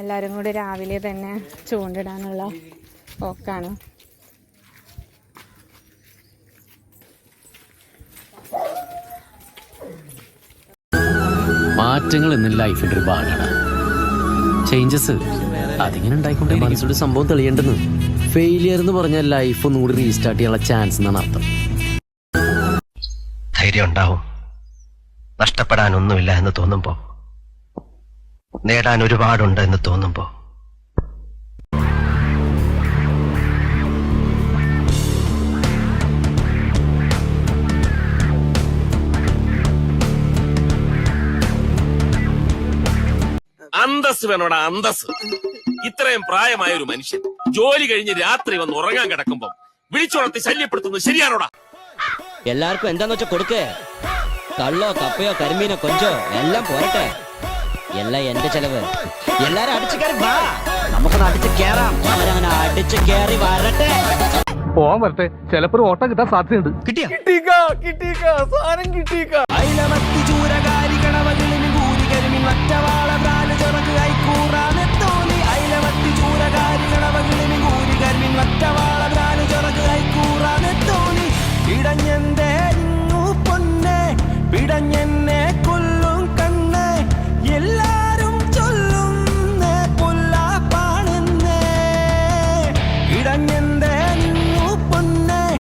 എല്ലാവരും കൂടി രാവിലെ തന്നെ ചൂണ്ടിടാനുള്ള പോക്കാണ്. മാറ്റങ്ങൾ എന്ന ലൈഫിന്റെ ഒരു ഭാഗമാണ്. ചേഞ്ചസ് അതിങ്ങനെ ഉണ്ടായിക്കൊണ്ടേ മനസ്സോട് സംഭവം തെളിയേണ്ടെന്ന് ഫെയിലിയർ എന്ന് പറഞ്ഞാൽ ലൈഫ് ഒന്നും കൂടി റീസ്റ്റാർട്ട് ചെയ്യാനുള്ള ചാൻസ് എന്നാണ് അർത്ഥം. ധൈര്യം ഉണ്ടാവും. നഷ്ടപ്പെടാനൊന്നുമില്ല എന്ന് തോന്നുമ്പോ നേടാൻ ഒരുപാടുണ്ട് എന്ന് തോന്നുമ്പോ. അന്തസ് വേണോടാ അന്തസ് ഇത്രയും പ്രായമായ ഒരു മനുഷ്യൻ ജോലി കഴിഞ്ഞ് രാത്രി വന്ന് ഉറങ്ങാൻ കിടക്കുമ്പോ വിളിച്ചുണർത്തി ശല്യപ്പെടുത്തുന്നത് ശരിയാണോടാ? എല്ലാവർക്കും എന്താന്ന് വെച്ചാ കൊടുക്കേ. കള്ളോ കപ്പയോ കരിമീനോ കൊഞ്ചോ എല്ലാം പോരട്ടെ. എല്ലാം എന്റെ ചെലവ്. എല്ലാരും അടിച്ചു കയറി വാ. നമുക്കൊന്ന് അടിച്ചു കേറാം. അവരങ്ങനെ അടിച്ചു കേറി വരട്ടെ. പോവാൻ വരട്ടെ. ചിലപ്പോ ഓട്ടം കിട്ടാൻ സാധ്യതയുണ്ട്. കിട്ടിയാ? പിടഞ്ഞെന്തേ പൊന്നെ? പിടഞ്ഞ